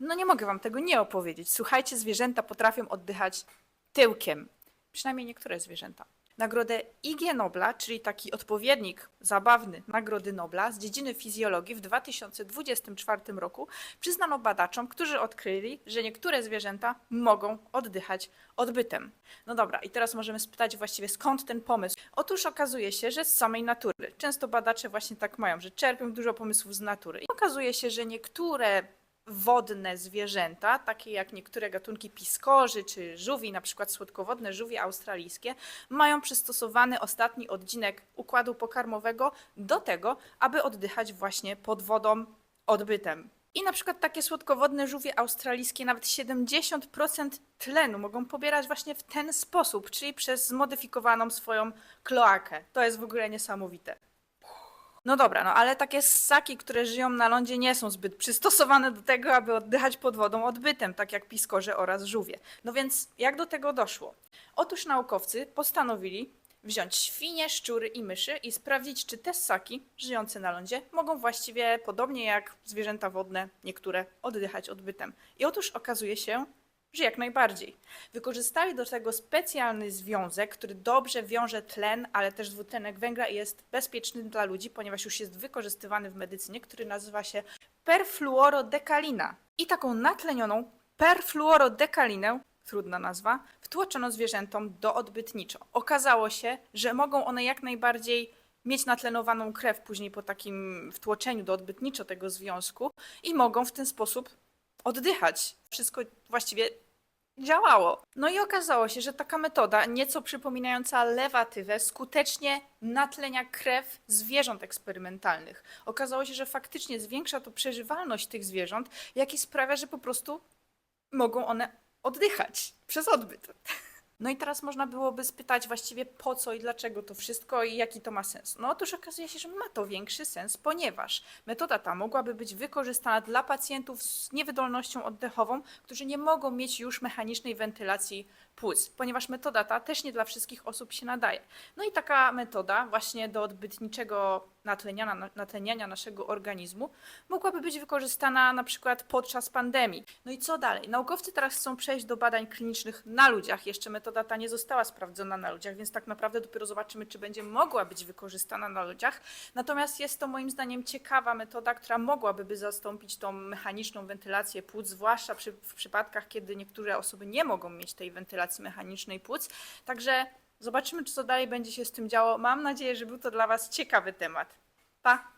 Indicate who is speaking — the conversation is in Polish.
Speaker 1: No nie mogę wam tego nie opowiedzieć. Słuchajcie, zwierzęta potrafią oddychać tyłkiem. Przynajmniej niektóre zwierzęta. Nagrodę IG Nobla, czyli taki odpowiednik zabawny Nagrody Nobla z dziedziny fizjologii w 2024 roku przyznano badaczom, którzy odkryli, że niektóre zwierzęta mogą oddychać odbytem. No dobra, i teraz możemy spytać właściwie skąd ten pomysł. Otóż okazuje się, że z samej natury. Często badacze właśnie tak mają, że czerpią dużo pomysłów z natury. I okazuje się, że niektóre wodne zwierzęta, takie jak niektóre gatunki piskorzy czy żółwi, na przykład słodkowodne żółwie australijskie, mają przystosowany ostatni odcinek układu pokarmowego do tego, aby oddychać właśnie pod wodą odbytem. I na przykład takie słodkowodne żółwie australijskie nawet 70% tlenu mogą pobierać właśnie w ten sposób, czyli przez zmodyfikowaną swoją kloakę. To jest w ogóle niesamowite. No dobra, no ale takie ssaki, które żyją na lądzie, nie są zbyt przystosowane do tego, aby oddychać pod wodą odbytem, tak jak piskorze oraz żółwie. No więc jak do tego doszło? Otóż naukowcy postanowili wziąć świnie, szczury i myszy i sprawdzić, czy te ssaki żyjące na lądzie mogą właściwie, podobnie jak zwierzęta wodne, niektóre, oddychać odbytem. I otóż okazuje się, że jak najbardziej. Wykorzystali do tego specjalny związek, który dobrze wiąże tlen, ale też dwutlenek węgla i jest bezpieczny dla ludzi, ponieważ już jest wykorzystywany w medycynie, który nazywa się perfluorodekalina. I taką natlenioną perfluorodekalinę, trudna nazwa, wtłoczono zwierzętom do odbytniczo. Okazało się, że mogą one jak najbardziej mieć natlenowaną krew później po takim wtłoczeniu do odbytniczo tego związku i mogą w ten sposób oddychać. Wszystko właściwie działało. No i okazało się, że taka metoda, nieco przypominająca lewatywę, skutecznie natlenia krew zwierząt eksperymentalnych. Okazało się, że faktycznie zwiększa to przeżywalność tych zwierząt, jak i sprawia, że po prostu mogą one oddychać przez odbyt. No i teraz można byłoby spytać właściwie po co i dlaczego to wszystko i jaki to ma sens. No otóż okazuje się, że ma to większy sens, ponieważ metoda ta mogłaby być wykorzystana dla pacjentów z niewydolnością oddechową, którzy nie mogą mieć już mechanicznej wentylacji płuc, ponieważ metoda ta też nie dla wszystkich osób się nadaje. No i taka metoda właśnie do odbytniczego natleniania, natleniania naszego organizmu mogłaby być wykorzystana na przykład podczas pandemii. No i co dalej? Naukowcy teraz chcą przejść do badań klinicznych na ludziach. Jeszcze metoda ta nie została sprawdzona na ludziach, więc tak naprawdę dopiero zobaczymy, czy będzie mogła być wykorzystana na ludziach. Natomiast jest to moim zdaniem ciekawa metoda, która mogłaby zastąpić tą mechaniczną wentylację płuc, zwłaszcza przy, w przypadkach, kiedy niektóre osoby nie mogą mieć tej wentylacji mechanicznej płuc. Także zobaczymy, co dalej będzie się z tym działo. Mam nadzieję, że był to dla Was ciekawy temat. Pa!